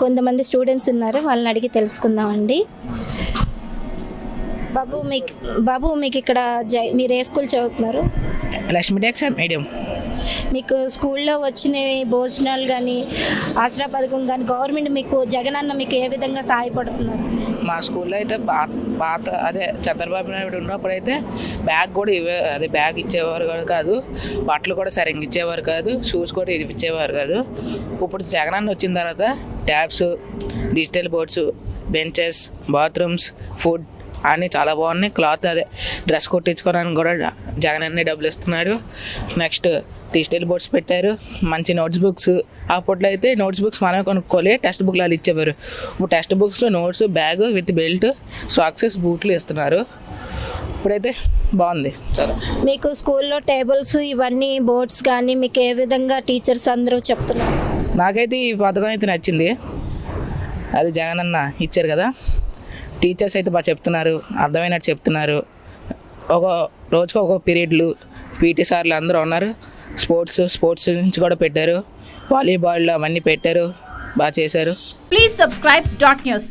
కొంతమంది స్టూడెంట్స్ ఉన్నారు వాళ్ళని అడిగి తెలుసుకుందామండి. బాబు మీకు బాబు మీకు ఇక్కడ జై మీరు ఏ స్కూల్ చదువుతున్నారు? లక్ష్మీ టెక్స్ మీడియం. మీకు స్కూల్లో వచ్చిన భోజనాలు కానీ ఆసరా పథకం కానీ గవర్నమెంట్ మీకు జగనన్న మీకు ఏ విధంగా సహాయపడుతున్నారు? మా స్కూల్లో అయితే పాత అదే చంద్రబాబు నాయుడు ఉన్నప్పుడు అయితే బ్యాగ్ కూడా ఇవే అదే బ్యాగ్ ఇచ్చేవారు కాదు. బట్టలు కూడా సరిగ్గా ఇచ్చేవారు కాదు. షూస్ కూడా ఇది ఇచ్చేవారు కాదు. ఇప్పుడు జగనన్న వచ్చిన తర్వాత tabs digital boards benches bathrooms food అన్నీ చాలా బాగున్నాయి. క్లాత్ అదే. డ్రెస్ కుట్టించుకోవడానికి కూడా జగన్ అన్ని డబ్బులు ఇస్తున్నాడు. నెక్స్ట్ డిజిటల్ బోర్డ్స్ పెట్టారు. మంచి నోట్స్ బుక్స్ అప్పట్లో అయితే నోట్స్ బుక్స్ మనమే కొనుక్కోవాలి టెక్స్ట్ బుక్లు వాళ్ళు ఇచ్చేవారు. ఇప్పుడు టెక్స్ట్ బుక్స్లో notes bag with belt socks బూట్లు ఇస్తున్నారు. ఇప్పుడైతే బాగుంది. చాలా. మీకు స్కూల్లో టేబుల్స్ ఇవన్నీ బోర్డ్స్ కానీ మీకు ఏ విధంగా టీచర్స్ అందరూ చెప్తున్నారు? నాకైతే ఈ పథకం అయితే నచ్చింది. అది జగన్ అన్న ఇచ్చారు కదా. టీచర్స్ అయితే బాగా చెప్తున్నారు అర్థమైనట్టు చెప్తున్నారు. ఒక రోజుకి ఒక పీరియడ్లు పీటీ సార్లు అందరూ ఉన్నారు. స్పోర్ట్స్ స్పోర్ట్స్ నుంచి కూడా పెట్టారు. వాలీబాల్ అవన్నీ పెట్టారు బాగా చేశారు. Please subscribe dot news